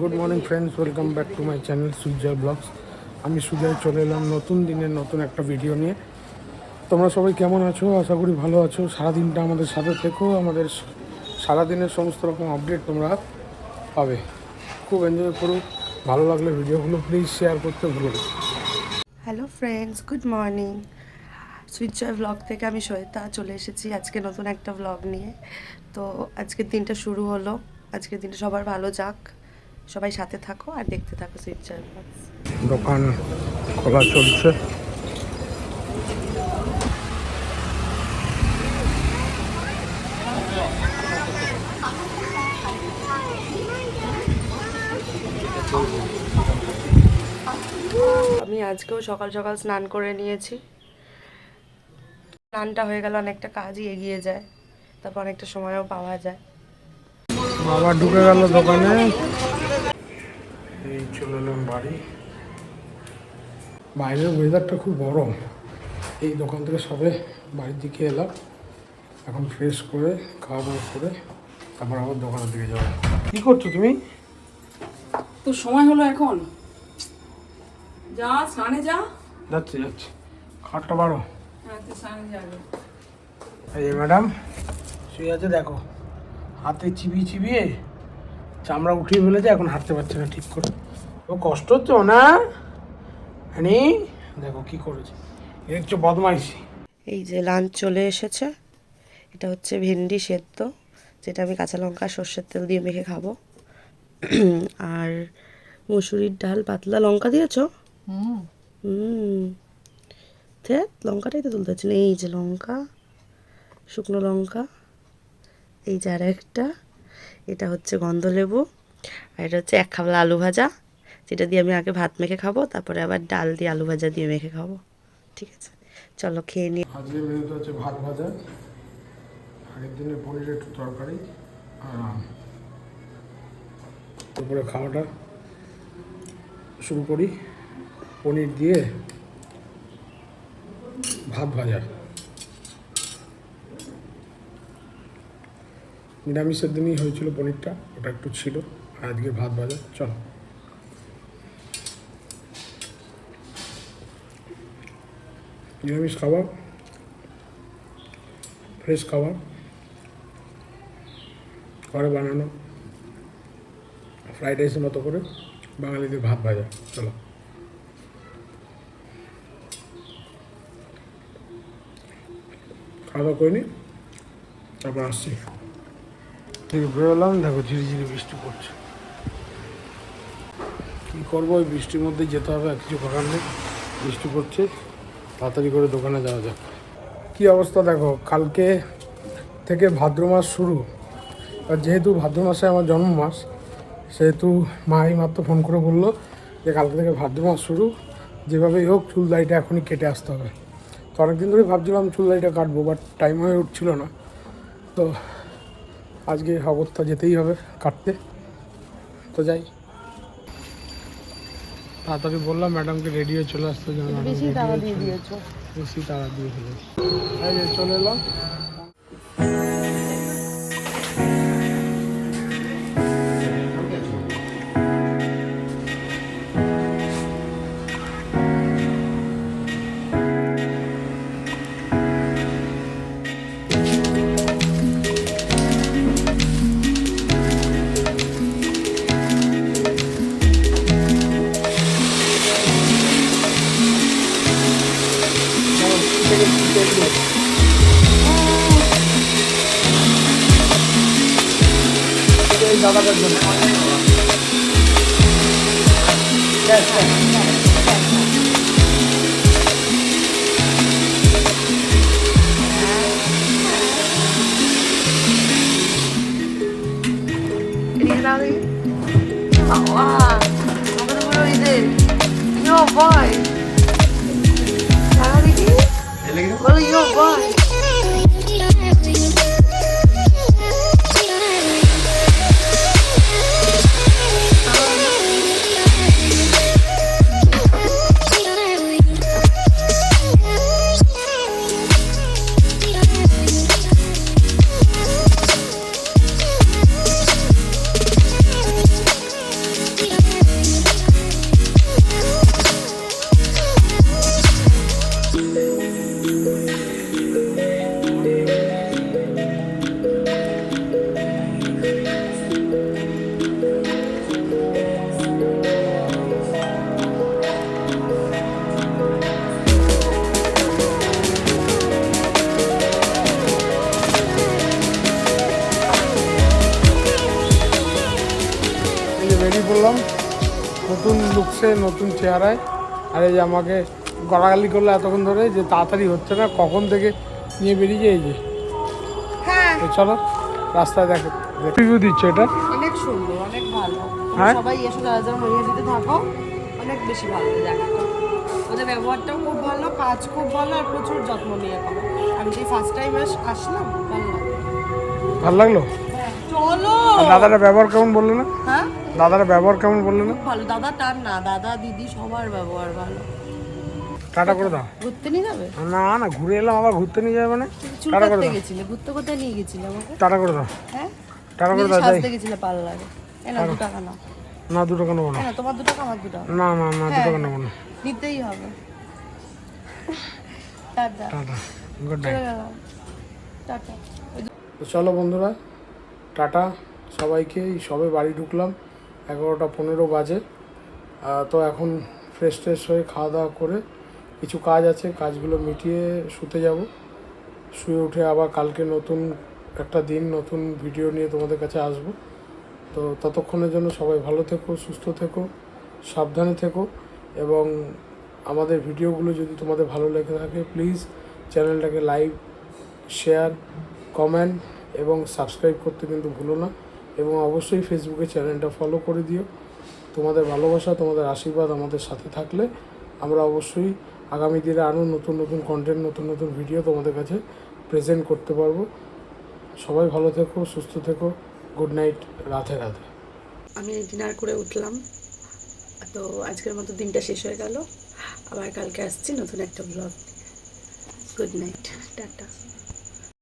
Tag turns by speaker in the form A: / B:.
A: Good morning friends welcome back to my channel Sujay vlogs আমি সুজয় চলে এলাম নতুন দিনের নতুন একটা ভিডিও নিয়ে। তোমরা সবাই কেমন আছো? আশা করি ভালো আছো। সারাদিনটা আমাদের সাথে থেকো। আমাদের সারাদিনের সমস্ত রকম আপডেট তোমরা পাবে। খুব এনজয় করো। ভালো লাগলে ভিডিওগুলো প্লিজ শেয়ার করতে ভুলো
B: হ্যালো ফ্রেন্ডস গুড মর্নিং সুইট জয় ব্লগ থেকে আমি শ্বেতা চলে এসেছি আজকে নতুন একটা ব্লগ নিয়ে। তো আজকের দিনটা শুরু হলো। আজকের দিনটা সবার ভালো যাক। সবাই সাথে থাকো আর দেখতে থাকো সুইট ব্লগ
A: দোকান খোলা চলছে।
B: আমি আজকেও সকাল সকাল স্নান করে নিয়েছি। স্নানটা হয়ে গেল অনেকটা কাজই এগিয়ে যায় তারপর অনেকটা সময়ও পাওয়া যায়।
A: বাবা ঢুকে গেল দোকানে। এই চলে এলাম বাড়ি। বাইরের ওয়েদারটা খুব গরম। এই দোকান থেকে সবে বাড়ির দিকে এলাম। এখন ফ্রেশ করে খাওয়া দাওয়া করে তারপর আবার দোকানের দিকে যাব। কী করছ তুমি?
C: তো সময় হলো এখন। যা স্নানে যা।
A: যাচ্ছি যাচ্ছি। খাটটা বাড়ো।
C: হ্যাঁ স্নানে যাবে।
A: এই ম্যাডাম শুয়ে আছে দেখো। হাতে চিবিয়ে চিবিয়ে চামড়া উঠিয়ে ফেলেছে এখন হাঁটতে পারছে না ঠিক করে। ও কষ্ট হচ্ছে না? হানি দেখো কি করেছে। এর হচ্ছে বদমাইশি।
B: এই যে লাঞ্চ চলে এসেছে এটা হচ্ছে ভেন্ডি সেদ্ধ যেটা আমি কাঁচা লঙ্কা সর্ষের তেল দিয়ে মেখে খাব। আর মুসুরির ডাল পাতলা লঙ্কা দিয়েছ? হুম। লঙ্কাটাই তো তুলতে এই যে লঙ্কা শুকনো লঙ্কা এই যে আর একটা এটা হচ্ছে গন্ধলেবু আর এটা হচ্ছে এক খাবলা আলু ভাজা, যেটা দিয়ে আমি আগে ভাত মেখে খাব, তারপরে আবার ডাল দিয়ে আলু ভাজা দিয়ে মেখে খাব। ঠিক আছে? চলো খেয়ে নিই।
A: আজকের মেনুতে হচ্ছে ভাত ভাজা। আগের দিনে পনির একটু তরকারি তারপরে খাওয়াটা শুরু করি। পনির দিয়ে ভাত ভাজা নিরামিষের দিনই হয়েছিল পনিরটা, ওটা একটু ছিল। আর আজকে ভাত ভাজা। চল। নিরামিষ খাবার, ফ্রেশ খাবার, ঘরে বানানো, ফ্রাইড রাইসের মতো করে বাঙালিদের ভাত ভাজা। চলো। খাওয়া দাওয়া করে নি তারপর আসছি। ঠিক বেরোলাম, দেখো ঝিরিঝিরি বৃষ্টি পড়ছে। কী করব, ওই বৃষ্টির মধ্যে যেতে হবে, আর কিছু করার নেই। বৃষ্টি পড়ছে, তাড়াতাড়ি করে দোকানে যাওয়া যাক। কী অবস্থা দেখো, কালকে থেকে ভাদ্র মাস শুরু। আর যেহেতু ভাদ্র মাসে আমার জন্ম মাস সেহেতু মাই মাত্র ফোন করে বলল যে কালকে থেকে ভাদ্র মাস শুরু, যেভাবেই হোক চুল দাড়িটা এখনই কেটে আসতে হবে। তো অনেকদিন ধরে ভাবছিলাম চুল দাড়িটা কাটবো বাট টাইম হয়ে উঠছিল না। তো আজকে হগরটা যেতেই হবে কাটতে। তো যাই। তাড়াতাড়ি বললাম ম্যাডামকে রেডি হয়ে চলে আসতে বেশি তাড়া দিয়ে দিয়েছ। বেশি তাড়া দিয়ে চলে এলাম। এই দাদাটার জন্য
B: এদিকে দাও দেখি বাবা
A: লুকসে নতুন চেহারায়। আর এই যে আমাকে গড়াগালি করল এতক্ষণ ধরে যে তাড়াতাড়ি হচ্ছে না কখন থেকে নিয়ে বেরিয়ে এই যে?
B: হ্যাঁ।
A: চলো রাস্তায় দেখো রিভিউ দিচ্ছে এটা?
B: অনেক সুন্দর অনেক ভালো।
A: হ্যাঁ?
B: সবাই এসে যারা নৈহাটিতে থাকো অনেক বেশি ভালো জায়গাটা ওদের ব্যবহারটাও খুব ভালো কাজ খুব ভালো আর প্রচুর যত্ন নিয়ে করো। আমি সেই ফার্স্ট টাইম আসলাম? ভালো লাগল।
A: ভালো লাগল?
B: চলো!
A: দাদাটা ব্যবহার কেমন বলল না?
B: হ্যাঁ?
A: দাদাটা ব্যবহার কেমন বলল না?
B: ভালো। দাদা টান না দাদা দিদি সবার ব্যবহার ভালো।
A: টাটা করে দাও।
B: ঘুরতে নিয়ে যাবে?
A: না না ঘুরে এলাম আবার ঘুরতে নিয়ে যাবে মানে? টাটা করে দাও।
B: গেছিলে ঘুরতে কোথায় নিয়ে গেছিলে আমাকে?
A: টাটা করে দাও।
B: হ্যাঁ?
A: টাটা করে দাও যাই।
B: গেছিলে পার্লারে। এ না দু টাকা নাও।
A: না দু টাকা নেব না।
B: হ্যাঁ তোমার দু টাকা আমার দু টাকা।
A: না না না দু টাকা নেব না।
B: নিতেই হবে। Tata.
A: Tata good night
B: tata.
A: তো চলো বন্ধুরা টাটা। সবাইকে সবে বাড়ি ঢুকলাম। এগারোটা পনেরো বাজে। তো এখন ফ্রেশ ট্রেশ হয়ে খাওয়া দাওয়া করে কিছু কাজ আছে, কাজগুলো মিটিয়ে শুতে যাব। শুয়ে উঠে আবার কালকে নতুন একটা দিন, নতুন ভিডিও নিয়ে তোমাদের কাছে আসব। তো ততক্ষণের জন্য সবাই ভালো থেকো, সুস্থ থেকো, সাবধানে থেকো এবং আমাদের ভিডিওগুলো যদি তোমাদের ভালো লেগে থাকে প্লিজ চ্যানেলটাকে লাইক শেয়ার কমেন্ট এবং সাবস্ক্রাইব করতে কিন্তু ভুলো না। এবং অবশ্যই ফেসবুকে চ্যানেলটা ফলো করে দিও। তোমাদের ভালোবাসা, তোমাদের আশীর্বাদ আমাদের সাথে থাকলে আমরা অবশ্যই আগামী দিনে আরও নতুন নতুন কন্টেন্ট নতুন নতুন ভিডিও তোমাদের কাছে প্রেজেন্ট করতে পারব। সবাই ভালো থেকো, সুস্থ থেকো গুড নাইট রাধে রাধে।
B: আমি ডিনার করে উঠলাম। তো আজকের মতো দিনটা শেষ হয়ে গেল। আবার কালকে আসছি নতুন একটা ব্লগ গুড নাইট টাটা।